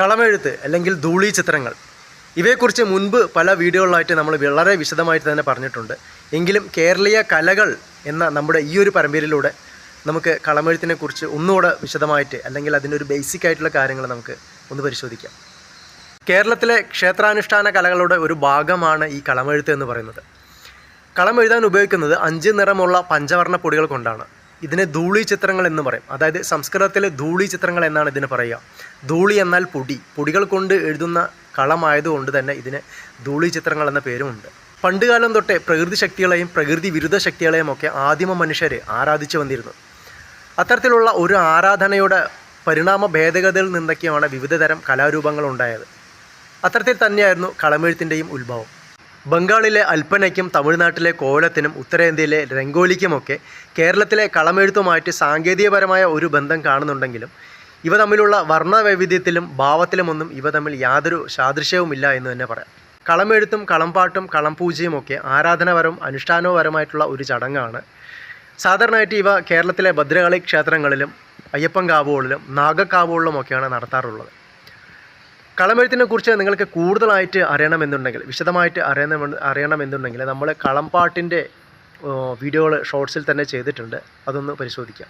കളമെഴുത്ത് അല്ലെങ്കിൽ ധൂളി ചിത്രങ്ങൾ. ഇവയെക്കുറിച്ച് മുൻപ് പല വീഡിയോകളായിട്ട് നമ്മൾ വളരെ വിശദമായിട്ട് തന്നെ പറഞ്ഞിട്ടുണ്ട്. എങ്കിലും കേരളീയ കലകൾ എന്ന നമ്മുടെ ഈ ഒരു പരമ്പരയിലൂടെ നമുക്ക് കളമെഴുത്തിനെ കുറിച്ച് ഒന്നുകൂടെ വിശദമായിട്ട് അല്ലെങ്കിൽ അതിനൊരു ബേസിക് ആയിട്ടുള്ള കാര്യങ്ങൾ നമുക്ക് ഒന്ന് പരിശോധിക്കാം. കേരളത്തിലെ ക്ഷേത്രാനുഷ്ഠാന കലകളുടെ ഒരു ഭാഗമാണ് ഈ കളമെഴുത്ത് എന്ന് പറയുന്നത്. കളം എഴുതാൻ ഉപയോഗിക്കുന്നത് അഞ്ച് നിറമുള്ള പഞ്ചവർണ പൊടികൾ കൊണ്ടാണ്. ഇതിനെ ധൂളി ചിത്രങ്ങൾ എന്ന് പറയും. അതായത് സംസ്കൃതത്തിലെ ധൂളി ചിത്രങ്ങൾ എന്നാണ് ഇതിന് പറയുക. ധൂളി എന്നാൽ പൊടി. പൊടികൾ കൊണ്ട് എഴുതുന്ന കളമായതുകൊണ്ട് തന്നെ ഇതിന് ധൂളി ചിത്രങ്ങൾ എന്ന പേരുമുണ്ട് പണ്ടുകാലം തൊട്ടേ പ്രകൃതി ശക്തികളെയും പ്രകൃതി വിരുദ്ധ ശക്തികളെയും ഒക്കെ ആദിമ മനുഷ്യർ ആരാധിച്ചു വന്നിരുന്നു. അത്തരത്തിലുള്ള ഒരു ആരാധനയുടെ പരിണാമ ഭേദഗതിയിൽ നിന്നൊക്കെയാണ് വിവിധതരം കലാരൂപങ്ങൾ ഉണ്ടായത്. അത്തരത്തിൽ തന്നെയായിരുന്നു കളമെഴുത്തിന്റെയും ഉത്ഭവം. ബംഗാളിലെ അൽപ്പനയ്ക്കും തമിഴ്നാട്ടിലെ കോലത്തിനും ഉത്തരേന്ത്യയിലെ രംഗോലിക്കുമൊക്കെ കേരളത്തിലെ കളമെഴുത്തുമായിട്ട് സാങ്കേതികപരമായ ഒരു ബന്ധം കാണുന്നുണ്ടെങ്കിലും ഇവ തമ്മിലുള്ള വർണവൈവിധ്യത്തിലും ഭാവത്തിലുമൊന്നും ഇവ തമ്മിൽ യാതൊരു സാദൃശ്യവുമില്ല എന്ന് തന്നെ പറയാം. കളമെഴുത്തും കളംപാട്ടും കളംപൂജയും ഒക്കെ ആരാധനപരവും അനുഷ്ഠാനപരമായിട്ടുള്ള ഒരു ചടങ്ങാണ്. സാധാരണയായിട്ട് ഇവ കേരളത്തിലെ ഭദ്രകാളി ക്ഷേത്രങ്ങളിലും അയ്യപ്പൻകാവുകളിലും നാഗക്കാവുകളിലും ഒക്കെയാണ് നടത്താറുള്ളത്. കളമെഴുത്തിനെ കുറിച്ച് നിങ്ങൾക്ക് കൂടുതലായിട്ട് അറിയണമെന്നുണ്ടെങ്കിൽ വിശദമായിട്ട് അറിയണമെന്ന് അറിയണമെന്നുണ്ടെങ്കിൽ നമ്മൾ കളംപാട്ടിന്റെ വീഡിയോകൾ ഷോർട്സിൽ തന്നെ ചെയ്തിട്ടുണ്ട്. അതൊന്ന് പരിശോധിക്കാം.